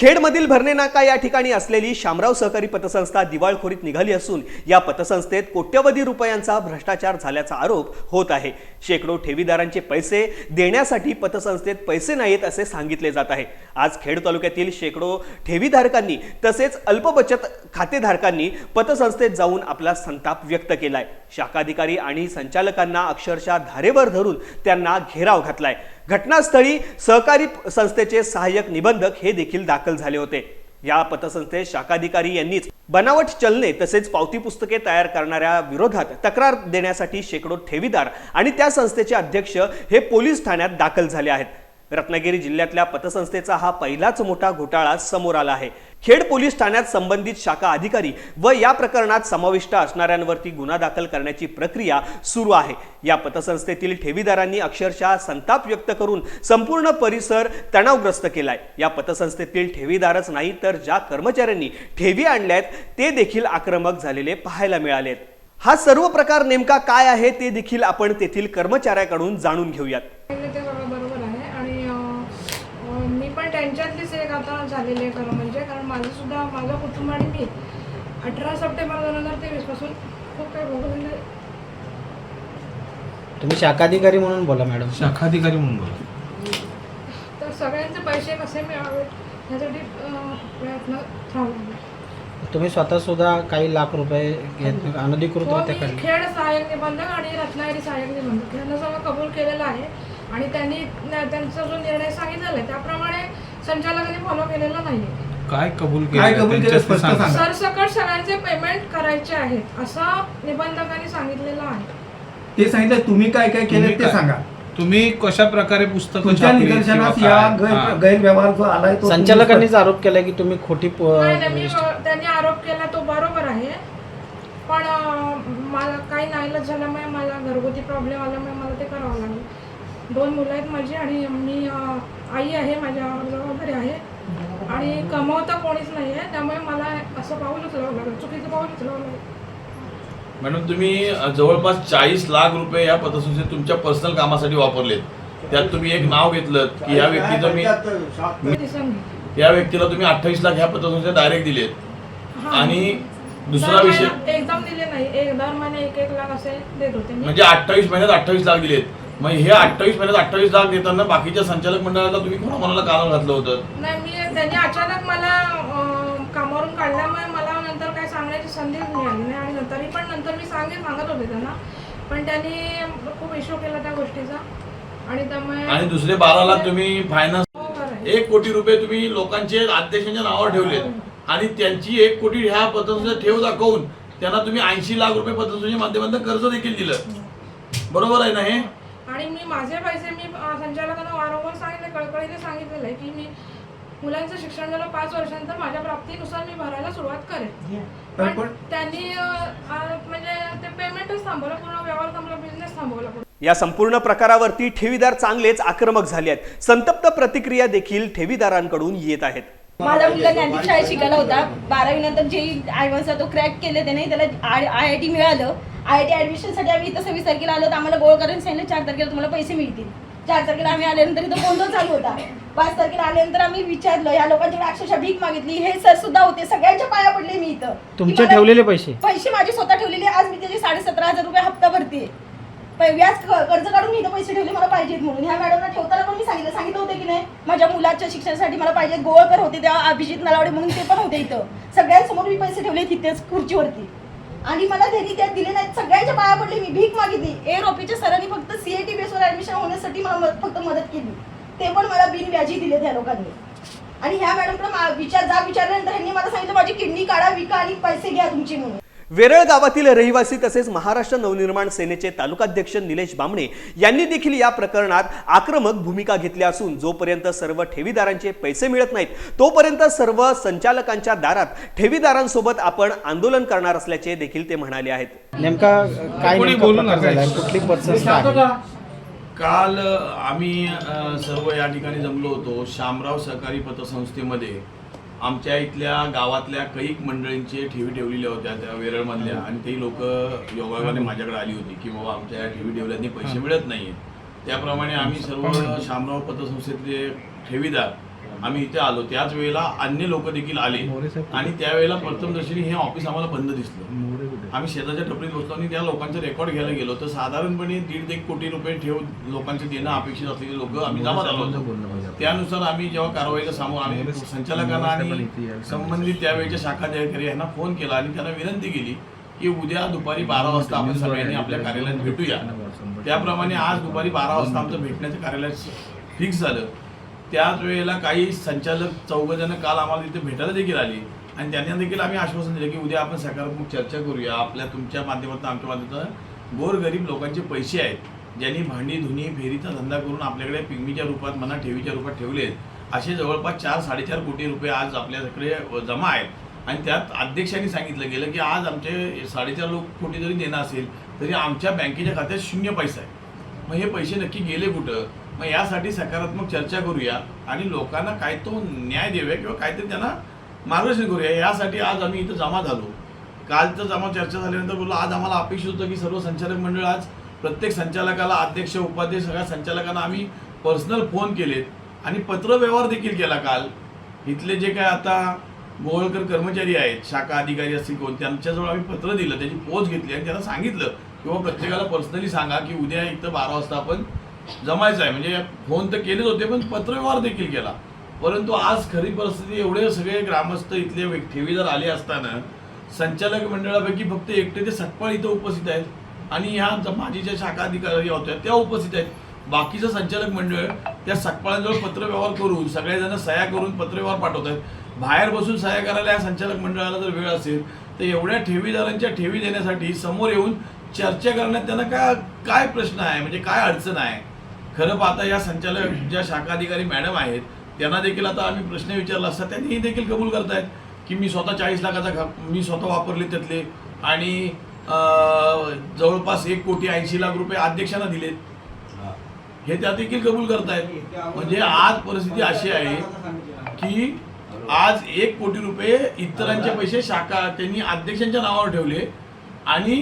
खेडमधील भरणे नाका या ठिकाणी असलेली शामराव सहकारी पतसंस्था दिवाळखोरीत निघाली असून या पतसंस्थेत कोट्यवधी रुपयांचा भ्रष्टाचार झाल्याचा आरोप होत आहे. शेकडो ठेवीदारांचे पैसे देण्यासाठी पतसंस्थेत पैसे नाहीत असे सांगितले जात आहे. आज खेड तालुक्यातील शेकडो ठेवीधारकांनी तसेच अल्पबचत खातेधारकांनी पतसंस्थेत जाऊन आपला संताप व्यक्त केलाय. शाखाधिकारी आणि संचालकांना अक्षरशः धारेवर धरून त्यांना घेराव घातलाय. घटनास्थळी सहकारी संस्थेचे सहाय्यक निबंधक हे देखील दाखल झाले होते. या पतसंस्थेत शाखाधिकारी यांनीच बनावट चलने तसेच पावती पुस्तके तयार करणाऱ्या विरोधात तक्रार देण्यासाठी शेकडो ठेवीदार आणि त्या संस्थेचे अध्यक्ष हे पोलीस ठाण्यात दाखल झाले आहेत. रत्नागिरी जिल्ह्यातल्या पतसंस्थेचा हा पहिलाच मोठा घोटाळा समोर आला आहे. खेड पोलीस ठाण्यात संबंधित शाखा अधिकारी व या प्रकरणात समाविष्ट असणाऱ्यांवरती गुन्हा दाखल करण्याची प्रक्रिया सुरू आहे. या पतसंस्थेतील ठेवीदारांनी अक्षरशः संताप व्यक्त करून संपूर्ण परिसर तणावग्रस्त केलाय. या पतसंस्थेतील ठेवीदारच नाही तर ज्या कर्मचाऱ्यांनी ठेवी आणल्यात ते देखील आक्रमक झालेले पाहायला मिळालेत. हा सर्व प्रकार नेमका काय आहे ते देखील आपण तेथील कर्मचाऱ्याकडून जाणून घेऊयात पहिले ते सगळं बरोबर आहे आणि अं, अं, मी पण त्यांच्यातलीच एक आता झालेली आहे खरं म्हणजे. कारण माझं सुद्धा माझं कुटुंब आणि मी अठरा सप्टेंबर दोन हजार तेवीसपासून खूप काही भोगलं म्हणजे तुम्ही शाखाधिकारी म्हणून बोला मॅडम. शाखाधिकारी म्हणून बोला. तर सगळ्यांचे पैसे कसे मिळावेत ह्यासाठी अं, प्रयत्न तुम्ही स्वतः सुद्धा काही लाख रुपये घेत अनधिकृत हो होते मी काढले खेड सहाय्यक निबंधक आणि रत्नागिरी सहाय्यक निबंधक. यांना सगळं कबूल केलेलं आहे. आणि त्यांनी न- त्यांचा जो निर्णय सांगितलेला आहे त्याप्रमाणे संचालकांनी फॉलो केलेला नाही काय कबूल काय कबूल केलं? त्यांच्याशी स्पष्ट सांगा. सांगा. सरसकट सगळ्यांचे पेमेंट करायचे आहेत असं निबंधकांनी सांगितलेलं आहे. ते सांगितलं तुम्ही काय काय तुम्ही केलं ते काय- सांगा. तुम्ही कशा प्रकारे पुस्तक तुमच्या निदर्शनास या गैर- गैरव्यवहार जो आलाय तो तुम्ही संचालकांनीच आरोप केला की तुम्ही खोटी प- नाही नाही मी त्यांनी आरोप केला तो बरोबर आहे. पण अं, मला काही नाईलाज झाल्यामुळे मला घरगुती प्रॉब्लेम आल्यामुळे मला ते करावं लागलं. दोन मुलं आहेत माझी आणि मी आई आहे माझ्या जबाबदारी आहे. आणि कमवता कोणीच नाही आहे. त्यामुळे मला असं पाऊल उचलावं लागलं. चुकीचं पाऊल उचलावं लागलं. मॅडम तुम्ही जवळपास चाळीस लाख रुपये या पतसंस्थेत तुमच्या पर्सनल कामासाठी वापरलेत. त्यात तुम्ही एक नाव घेतलं की या व्यक्तीचं मी ती या व्यक्तीला तुम्ही अठ्ठावीस लाख ह्या पतसंस्थेत डायरेक्ट दिलेत. हा. आणि दुसरा दर विषय महिना- एकदम दिले नाही. एक दर महिने एक एक लाख असे देत होते मी. म्हणजे अठ्ठावीस महिन्यात अठ्ठावीस लाख दिलेत. मग हे अठ्ठावीस महिन्यात अठ्ठावीस लाख देताना बाकीच्या संचालक मंडळाला तुम्ही कोणा कोणाला कानावर घातलं होतं? नाही मी त्यांनी अचानक मला अं, कामावरून काढल्यामुळे मला नंतर काय सांगण्याची संधीच मिळाली नाही आणि तरी पण नंतर मी सांगे सांगत होते त्यांना. पण त्यांनी खूप इश्यू केला त्या गोष्टीचा. आणि त्यामुळे आणि दुसरे बारा लाख तुम्ही फायनान्स हो, खरं आहे. एक कोटी रुपये तुम्ही लोकांचे अध्यक्षांच्या नावावर ठेवलेत. आणि त्यांची एक कोटी ह्या पतसंस्थेत ठेव दाखवून त्यांना तुम्ही ऐंशी लाख रुपये पतसंस्थेच्या माध्यमातून कर्ज देखील दिलं. बरोबर आहे ना हे? आणि मी माझे पैसे मी संचालकांना वारंवार सांगितले कळकळीने सांगितलेलं आहे की मी मुलांचं शिक्षण झालं पाच वर्षानंतर माझ्या प्राप्तीनुसार मी भरायला सुरुवात करेन. पण त्यांनी म्हणजे ते पेमेंटच थांबवलं पूर्ण व्यवहार थांबवला बिझनेस थांबवला या संपूर्ण प्रकारावरती ठेवीदार चांगलेच आक्रमक झाले आहेत. संतप्त प्रतिक्रिया देखील ठेवीदारांकडून येत आहेत. माझा मुलगा ज्ञानदीप शाळेत शिकायला होता. बारावी नंतर जे ॲडव्हान्सचा तो क्रॅक केले त्याने त्याला आय आय टी मिळालं. आय टी ॲडमिशनसाठी आम्ही इथं सव्वीस तारखेला आलो तर आम्हाला गोळ करून सांगितलं चार तारखेला तुम्हाला पैसे मिळतील. चार तारखेला आम्ही आल्यानंतर इथं गोंधळ चालू होता. पाच तारखेला आल्यानंतर आम्ही विचारलं या लोकांच्याकडे अक्षरशः भीक मागितली. हे सर सुद्धा होते सगळ्यांच्या पाया पडले मी इथं. तुमचे की मला- ठेवलेले पैसे? पैसे माझे स्वतः ठेवलेले आज मी त्याचे साडेसतरा हजार रुपये हप्ता भरते व्याज क- कर्ज काढून मी इथं पैसे ठेवले मला पाहिजेत म्हणून. ह्या मॅडमना ठेवताना पण मी सांगितलं सांगितलं होतं की नाही माझ्या मुलाच्या शिक्षणासाठी मला पाहिजे गोळकर होते तेव्हा अभिजित नलावडे म्हणून ते पण होते इथं. सगळ्यांसमोर मी पैसे ठेवले तिथेच खुर्चीवरती. आणि मला त्यांनी त्यात दिले नाहीत. सगळ्यांच्या पाया पडले. मी भीक मागितली. ए रोपीच्या सरांनी फक्त सीएटी बेसवर ऍडमिशन होण्यासाठी मला फक्त मदत केली. ते पण मला बिनव्याजी दिले त्या लोकांनी. आणि ह्या मॅडमकडे मा- विचार जा विचारल्यानंतर ह्यांनी मला सांगितलं माझी किडनी काढा विका आणि पैसे घ्या तुमचे म्हणून. वेरळ गावातील रहिवासी तसेच महाराष्ट्र नवनिर्माण सेनेचे तालुकाध्यक्ष निलेश बामणे यांनी देखील या प्रकरणात आक्रमक भूमिका घेतली असून जोपर्यंत सर्व ठेवीदारांचे पैसे मिळत नाहीत तोपर्यंत सर्व संचालकांच्या दारात ठेवीदारांसोबत आपण आंदोलन करणार असल्याचे देखील ते म्हणाले आहेत. नेमका काय कुठली? काल आम्ही सर्व या ठिकाणी जमलो होतो. शामराव सहकारी पतसंस्थेमध्ये आमच्या इथल्या गावातल्या कैक मंडळींचे ठेवी ठेवलेल्या होत्या त्या वेरळमधल्या. आणि ते लोक योगायोगाने माझ्याकडे आली होती की बाबा आमच्या या ठेवी ठेवल्याने पैसे मिळत नाहीये त्याप्रमाणे आम्ही सर्व शामराव पतसंस्थेतले ठेवीदार आम्ही इथे आलो. त्याच वेळेला अन्य लोक देखील आले. आणि त्यावेळेला प्रथमदर्शनी हे ऑफिस आम्हाला बंद दिसलं. आम्ही शेजाच्या टपरीत बसलो आणि त्या लोकांचं रेकॉर्ड घ्यायला गेलो. तर साधारणपणे दीड एक कोटी रुपये ठेव लोकांचे देणं अपेक्षित असलेले लोक आम्ही जमा झालो होतो. त्यानुसार आम्ही जेव्हा कारवाईला सामोर आम्ही संचालकांना आणि संबंधित त्यावेळेच्या शाखा अधिकारी यांना फोन केला आणि त्यांना विनंती केली की उद्या दुपारी बारा वाजता आपण सगळ्यांनी आपल्या कार्यालयात भेटूया. त्याप्रमाणे आज दुपारी बारा वाजता आमचं भेटण्याचं कार्यालय फिक्स झालं. त्याच वेळेला काही संचालक चौघजणं काल आम्हाला तिथे भेटायला देखील आली. आणि त्यांना देखील आम्ही आश्वासन दिलं की उद्या आपण सकारात्मक चर्चा करूया. आपल्या तुमच्या माध्यमातून आमच्या माध्यमातून गोरगरीब लोकांचे पैसे आहेत. ज्यांनी भांडी धुनी फेरीचा धंदा करून आपल्याकडे पिगमीच्या रूपात म्हणा ठेवीच्या रूपात ठेवले आहेत असे जवळपास चार साडेचार कोटी रुपये आज आपल्याकडे जमा आहेत. आणि त्यात अध्यक्षांनी सांगितलं गेलं की आज आमचे साडेचार लोक कोटी जरी देणं असेल तरी आमच्या बँकेच्या खात्यात शून्य पैसा आहे. मग हे पैसे नक्की गेले कुठं? मग यासाठी सकारात्मक चर्चा करूया आणि लोकांना काय तो न्याय देऊया किंवा काहीतरी त्यांना मार्गदर्शन करूया. यासाठी आज आम्ही इथं जमा झालो. कालचं जमा चर्चा झाल्यानंतर बोललो आज आम्हाला अपेक्षित होतं की सर्व संचालक मंडळ आज प्रत्येक संचालकाला अध्यक्ष उपाध्यक्ष सगळ्या संचालकांना आम्ही पर्सनल फोन केलेत. आणि पत्रव्यवहार देखील केला काल. इथले जे काय आता गोवळकर कर्मचारी आहेत शाखा अधिकारी असतील कोण त्यांच्याजवळ आम्ही पत्र दिलं त्याची पोच घेतली आणि त्यांना सांगितलं किंवा प्रत्येकाला पर्सनली सांगा की उद्या इथं बारा वाजता आपण जमायचं आहे. म्हणजे फोन तर केलेच होते पण पत्रव्यवहार देखील केला. परंतु आज खरी परिस्थिती एवढे सगळे ग्रामस्थ इथले ठेवीदार आले असताना संचालक मंडळापैकी फक्त एकटे ते सटपाळ इथं उपस्थित आहेत. आणि ह्या ज- ज्या शाखा अधिकारी होत्या त्या उपस्थित आहेत. बाकीचं संचालक मंडळ त्या सकपाळांजवळ पत्रव्यवहार करून सगळेजण सह्या करून पत्रव्यवहार पाठवत आहेत. बाहेर बसून सह्या करायला या संचालक मंडळाला जर वेळ असेल तर एवढ्या ठेवीदारांच्या ठेवी देण्यासाठी समोर येऊन चर्चा करण्यात त्यांना काय काय प्रश्न आहे? म्हणजे काय अडचण आहे? खरं पाहता या संचालक ज्या शाखा अधिकारी मॅडम आहेत त्यांना देखील आता आम्ही प्रश्न विचारला असता त्यांनी देखील कबूल करतायत की मी स्वतः चाळीस लाखाचा खा- मी स्वतः वापरले त्यातले आणि जवळपास एक कोटी ऐंशी लाख रुपये अध्यक्षांना दिलेत. हे त्या देखील कबूल करतायत. म्हणजे आज परिस्थिती अशी आहे की आज एक कोटी रुपये इतरांचे पैसे शाखा त्यांनी अध्यक्षांच्या नावावर ठेवले आणि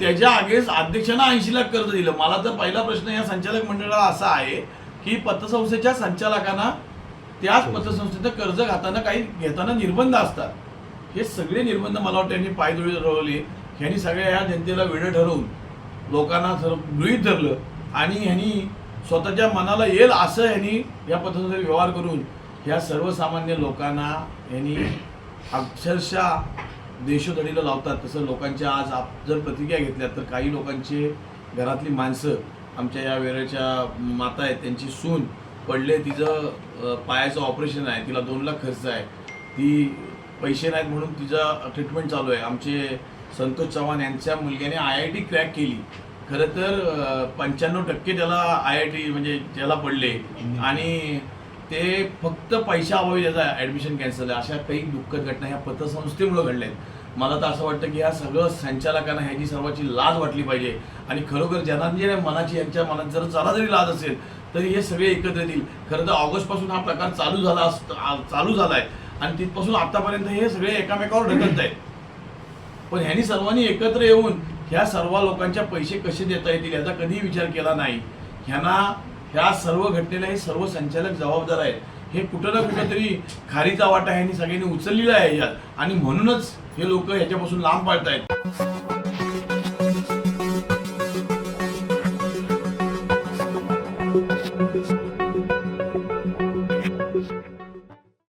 त्याच्या अगेन्स्ट अध्यक्षांना ऐंशी लाख कर्ज दिलं. मला तर पहिला प्रश्न या संचालक मंडळाला असा आहे की पतसंस्थेच्या संचालकांना त्याच पतसंस्थेचं कर्ज घेताना काही घेताना निर्बंध असतात. हे सगळे निर्बंध मला वाटतं यांनी पायदोळी ठरवले. ह्यांनी सगळ्या या जनतेला वेळ ठरवून लोकांना सर्व गृहीत धरलं आणि ह्यांनी स्वतःच्या मनाला येईल असं ह्यांनी या पद्धतीने व्यवहार करून ह्या सर्वसामान्य लोकांना ह्यांनी अक्षरशः देशोधडीला लावतात. तसं लोकांच्या आज आप जर प्रतिक्रिया घेतल्या तर काही लोकांचे घरातली माणसं आमच्या या वेळेच्या माता आहेत त्यांची सून पडले तिचं पायाचं ऑपरेशन आहे तिला दोन लाख खर्च आहे. ती पैसे नाहीत म्हणून तिचं ट्रीटमेंट चालू आहे. आमचे संतोष चव्हाण यांच्या मुलग्याने आय आय टी क्रॅक केली. खरं तर पंच्याण्णव टक्के त्याला आय आय टी म्हणजे त्याला पडले. आणि ते फक्त पैशाअभावी त्याचा ॲडमिशन कॅन्सल आहे अशा काही दुःखद घटना ह्या पतसंस्थेमुळे घडल्या आहेत मला तर असं वाटतं की ह्या सगळं संचालकांना ह्याची सर्वांची लाज वाटली पाहिजे. आणि खरोखर ज्यांना मनाची यांच्या मनात जर जरा जरी लाज असेल तरी हे सगळे एकत्र येतील. खरं तर ऑगस्टपासून हा प्रकार चालू झाला असत चालू झाला आहे आणि तिथपासून आतापर्यंत हे सगळे एकामेकावर ढकलत आहेत. पण ह्यांनी सर्वांनी एकत्र येऊन ह्या सर्व लोकांच्या पैसे कसे देता येतील याचा कधीही विचार केला नाही. ह्यांना ह्या सर्व घटनेला हे सर्व संचालक जबाबदार आहेत. हे कुठं ना कुठं तरी खारीचा वाटा ह्यांनी सगळ्यांनी उचललेला आहे यात. आणि म्हणूनच हे लोक ह्याच्यापासून लांब पाळत आहेत